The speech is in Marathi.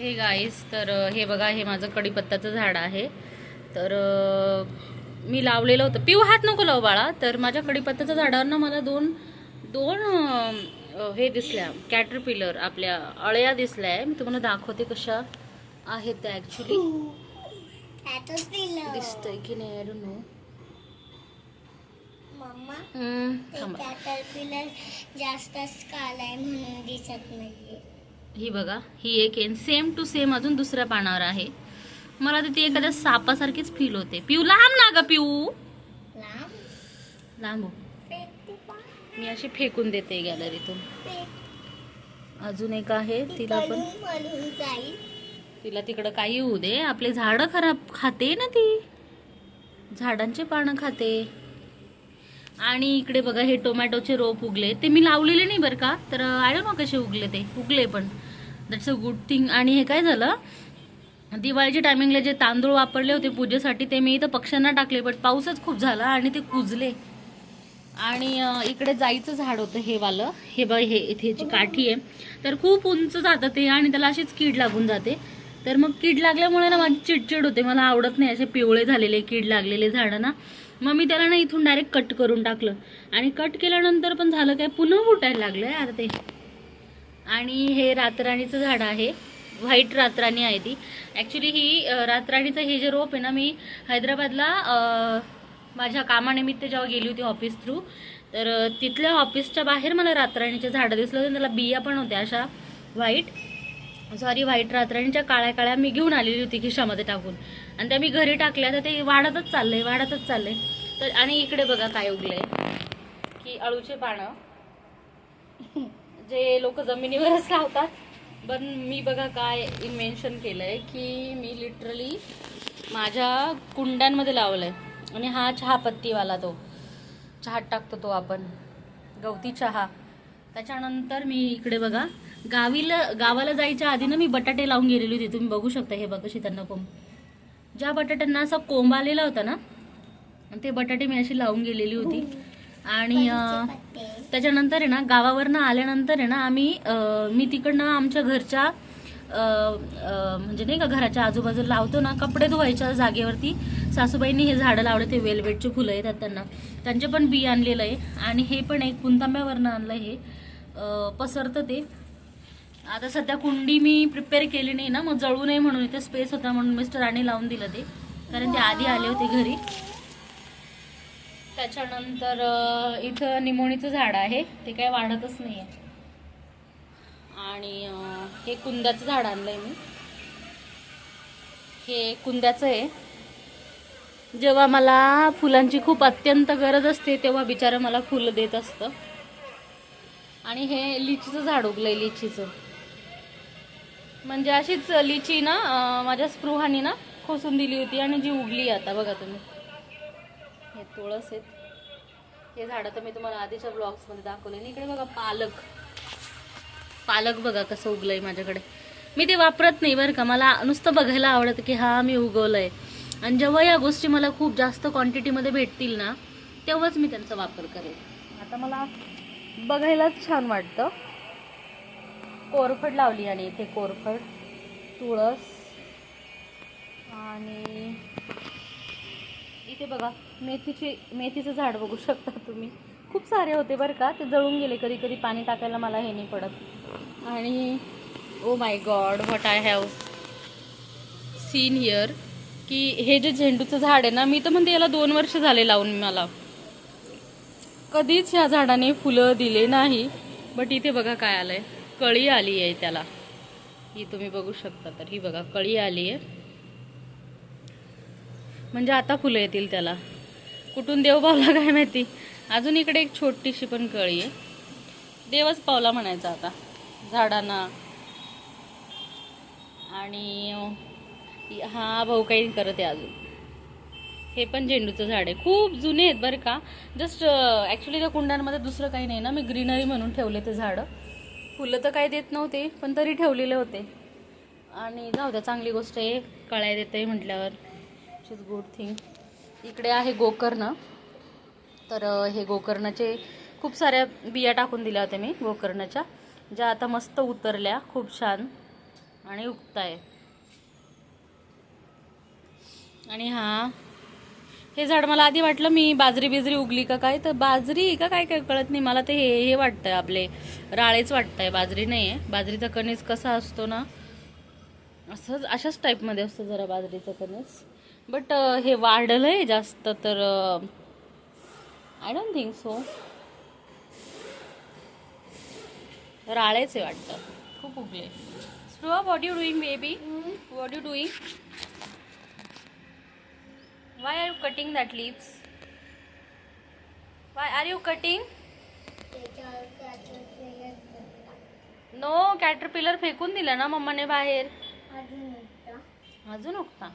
हे गाईस तर हे बघा हे माझं कढीपत्त्याचं झाड आहे. तर मी लावलेलं होतं. पिऊ हात नको लावू बाळा. तर माझ्या कढीपत्त्याच्या झाडावर ना मला दोन दोन हे दिसल्या. कॅटरपिलर आपल्या अळ्या दिसल्या मी तुम्हाला दाखवते कशा आहेत त्या ॲक्च्युली दिसतंय की नाही? आय डोंट नो मम्मा ते थांबा. कॅटरपिलर जास्त स्काल आहे म्हणून दिसत नाहीये. ही बघा ही एक आहे. सेम टू सेम अजून दुसऱ्या पानावर आहे. मला तर ती एखाद्या सापासारखीच फील होते. पिऊ लांब ना ग पिऊ. लांब? लांब हो. मी अशी फेकून देते गॅलरीतून अजून एक आहे तिला पण. तिला तिकडं काही होऊ दे. आपले झाडं खराब खाते ना ती. झाडांचे पानं खाते. आणि इकडे बघा हे टोमॅटोचे रोप उगले. ते मी लावलेले नाही बरं का तर आय डोंट नो कसे उगले ते. उगले पण. दॅट्स अ गुड थिंग आणि हे काय झालं? दिवाळीच्या टायमिंगला जे तांदूळ वापरले होते पूजेसाठी ते मी इथं पक्ष्यांना टाकले बट पाऊसच खूप झाला आणि ते कुजले. आणि इकडे जायचं झाड होतं हे वालं. हे बघ हे इथे जी काठी आहे. तर खूप उंच जातं ते आणि त्याला अशीच कीड लागून जाते. तर मग कीड लागल्यामुळे ना माझी चिडचिड होते. मला आवडत नाही असे पिवळे झालेले कीड लागलेले झाडं ना. मग मी त्याला ना इथून डायरेक्ट कट करून टाकलं. आणि कट केल्यानंतर पण झालं काय पुन्हा फुटायला लागलं यार ते. आणि हे रातराणीचं झाड आहे. व्हाईट रातराणी आहे ती. ॲक्च्युली ही रातराणीचं हे जे रोप आहे ना मी हैदराबादला माझ्या कामानिमित्त जेव्हा गेली होती ऑफिस थ्रू तर तिथल्या ऑफिसच्या बाहेर मला रातराणीचे झाडं दिसलं होते त्याला बिया पण होत्या अशा व्हाईट सॉरी व्हाईट रातराणीच्या काळ्या काळ्या मी घेऊन आलेली होती खिशामध्ये टाकून. आणि त्या मी घरी टाकल्या तर ते वाढतच चाललंय वाढतच चाललंय. तर आणि इकडे बघा काय उगलंय. की अळूचे पानं. जे लोक जमिनीवरच लावतात. पण मी बघा काय इन्व्हेन्शन केलंय की मी लिटरली माझ्या कुंड्यांमध्ये लावलंय. आणि हा चहापत्तीवाला तो. चहात टाकतो तो आपण. गवती चहा. त्याच्यानंतर मी इकडे बघा. गावीला गावाला जायच्या आधी ना मी बटाटे लावून गेलेली होती. तुम्ही बघू शकता हे बघा त्यांना कोंब. ज्या बटाट्यांना असा कोंब आलेला होता ना ते बटाटे मी अशी लावून गेलेली होती. आणि त्याच्यानंतर आहे ना गावावरनं आल्यानंतर आहे ना आम्ही मी तिकडनं आमच्या घरच्या म्हणजे नाही का घराच्या आजूबाजूला लावतो ना कपडे धुवायच्या जागेवरती. सासूबाईंनी हे झाडं लावले ते वेलवेटचे फुलं येतात त्यांना. त्यांचे पण बी आणलेलं आहे. आणि हे पण एक पुंतांब्यावरनं आणलं हे पसरतं ते. आता सध्या कुंडी मी प्रिपेअर केली नाही ना मग जळू नये म्हणून इथे स्पेस होता म्हणून मिस्टरांनी लावून दिलं ते. कारण ते आधी आले होते घरी. त्याच्यानंतर इथं निमोणीचं झाड आहे. ते काय वाढतच नाही आहे आणि हे कुंद्याचं झाड आणलंय मी. हे कुंद्याचं आहे. जेव्हा मला फुलांची खूप अत्यंत गरज असते तेव्हा बिचारं मला फुलं देत असतं. आणि हे लिचीचं झाड उगलंय लिचीचं. म्हणजे अशीच लिची ना माझ्या स्पृहानी ना खोसून दिली होती आणि जी उगली आता बघा तुम्ही. हे तुळस आहेत. हे झाडं तर मी तुम्हाला आधीच्या ब्लॉग्समध्ये दाखवले. आणि इकडे बघा पालक. पालक बघा कसं उगलंय माझ्याकडे. मी ते वापरत नाही बरं का. मला नुसतं बघायला आवडतं की हा मी उगवलंय. आणि जेव्हा या गोष्टी मला खूप जास्त क्वांटिटीमध्ये भेटतील ना तेव्हाच मी त्यांचा वापर करेन आता मला बघायलाच छान वाटतं. कोरफड लावली आणि इथे कोरफड तुळस आणि इथे बघा मेथीची मेथीचं झाड बघू शकता तुम्ही. खूप सारे होते बरं का ते जळून गेले कधी कधी पाणी टाकायला मला हे नाही पडत. आणि ओ my god what I have seen here की हे जे झेंडूचं झाड आहे ना मी तर म्हणते याला दोन वर्ष झाले लावून मला. कधीच ह्या झाडाने फुलं दिले नाही बट इथे बघा काय आलं आहे कळी आली आहे त्याला. ही तुम्ही बघू शकता तर. ही बघा कळी आली आहे. म्हणजे आता फुलं येतील त्याला. कुठून देव पावला काय माहिती? अजून इकडे एक छोटीशी पण कळी आहे. देवच पावला म्हणायचा आता. झाडांना. आणि हा भाऊ काही करत आहे अजून. हे पण झेंडूचं झाड आहे. खूप जुने आहेत बरं का. जस्ट ॲक्च्युली त्या कुंड्यांमध्ये दुसरं काही नाही ना. मी ग्रीनरी म्हणून ठेवले ते झाडं. फुलं तर काही देत नव्हते पण तरी ठेवलेले होते. आणि जाऊ द्या चांगली गोष्ट आहे. कळाय देते म्हटल्यावर. इज गुड थिंग इकडे आहे गोकर्ण. तर हे गोकर्णाचे खूप साऱ्या बिया टाकून दिल्या होत्या मी गोकर्णाच्या ज्या आता मस्त उतरल्या. खूप छान आणि उगताय. आणि हा हे झाड मला आधी वाटलं मी बाजरी बिजरी उगली का काय तर बाजरी आहे का काय काय कळत नाही. मला ते हे हे वाटतंय आपले राळेच वाटतंय. बाजरी नाही आहे. बाजरीचा कणीस कसा असतो ना असंच अशाच टाईपमध्ये असतो जरा बाजरीचं कणीस. बट हे वाढलंय जास्त तर आय डोंट थिंक सो राळेच आहे वाटतं. खूप उगले स्टुआ what you doing baby what you doing you cutting that leaves why are you cutting त्याच्यावर caterpillar करतात. नो कॅटरपिलर फेकून दिलं ना मम्माने बाहेर. अजून उगता